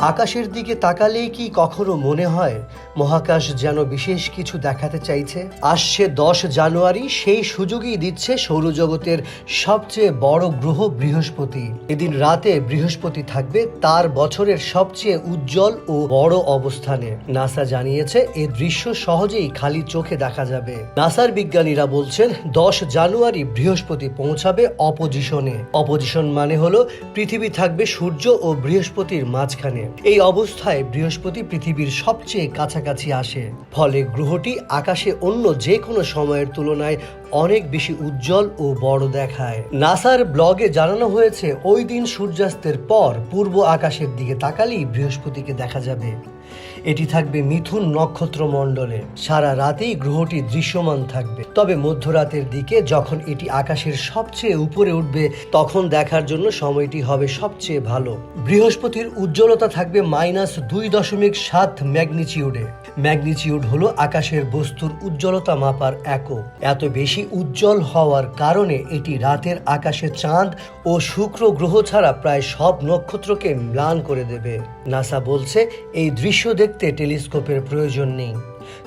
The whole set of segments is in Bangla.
আকাশের দিকে তাকালেই কি কখনো মনে হয় মহাকাশ যেন বিশেষ কিছু দেখাতে চাইছে? আসছে দশ জানুয়ারি, সেই সুযোগই দিচ্ছে সৌরজগতের সবচেয়ে বড় গ্রহ বৃহস্পতি। এদিন রাতে বৃহস্পতি থাকবে তার বছরের সবচেয়ে উজ্জ্বল ও বড় অবস্থানে। নাসা জানিয়েছে, এ দৃশ্য সহজেই খালি চোখে দেখা যাবে। নাসার বিজ্ঞানীরা বলছেন, দশ জানুয়ারি বৃহস্পতি পৌঁছাবে অপোজিশনে। অপোজিশন মানে হলো পৃথিবী থাকবে সূর্য ও বৃহস্পতির মাঝখানে। এই অবস্থায় বৃহস্পতি পৃথিবীর সবচেয়ে কাছাকাছি আসে। ফলে গ্রহটি আকাশে অন্য যে কোনো সময়ের তুলনায় অনেক বেশি উজ্জ্বল ও বড় দেখায়। নাসার ব্লগে জানানো হয়েছে, ওই দিন সূর্যাস্তের পর পূর্ব আকাশের দিকে তাকালেই বৃহস্পতিকে দেখা যাবে। এটি থাকবে মিথুন নক্ষত্র মণ্ডলে সারা রাতেই গ্রহটি দৃশ্যমান থাকবে। তবে মধ্যরাতের দিকে যখন এটি আকাশের সবচেয়ে উপরে উঠবে, তখন দেখার জন্য সময়টি হবে সবচেয়ে ভালো। বৃহস্পতির উজ্জ্বলতা থাকবে মাইনাস দুই দশমিক সাত ম্যাগনিচিউডে। ম্যাগনিচিউড হলো আকাশের বস্তুর উজ্জ্বলতা মাপার একক। এত বেশি উজ্জ্বল হওয়ার কারণে এটি রাতের আকাশে চাঁদ ও শুক্র গ্রহ ছাড়া প্রায় সব নক্ষত্রকে ম্লান করে দেবে। নাসা বলছে, এই দৃশ্য দেখতে টেলিস্কোপের প্রয়োজন নেই।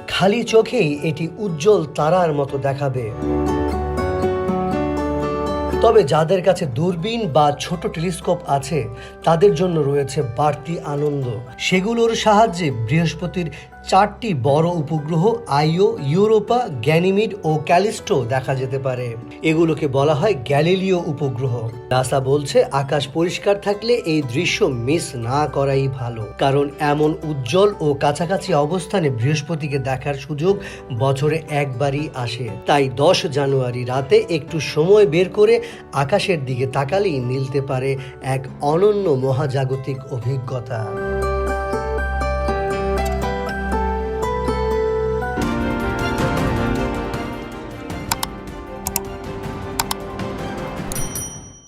খালি চোখেই এটি উজ্জ্বল তারার মতো দেখাবে। তবে যাদের কাছে দূরবীন বা ছোট টেলিস্কোপ আছে, তাদের জন্য রয়েছে বাড়তি আনন্দ। সেগুলোর সাহায্যে বৃহস্পতির চারটি বড় উপগ্রহ আইও, ইউরোপা, গ্যানিমিড ও ক্যালিস্টো দেখা যেতে পারে। এগুলোকে বলা হয় গ্যালিলিও উপগ্রহ। নাসা বলছে, আকাশ পরিষ্কার থাকলে এই দৃশ্য মিস না করাই ভালো, কারণ এমন উজ্জ্বল ও কাছাকাছি অবস্থানে বৃহস্পতিকে দেখার সুযোগ বছরে একবারই আসে। তাই দশ জানুয়ারি রাতে একটু সময় বের করে আকাশের দিকে তাকালেই মিলতে পারে এক অনন্য মহাজাগতিক অভিজ্ঞতা।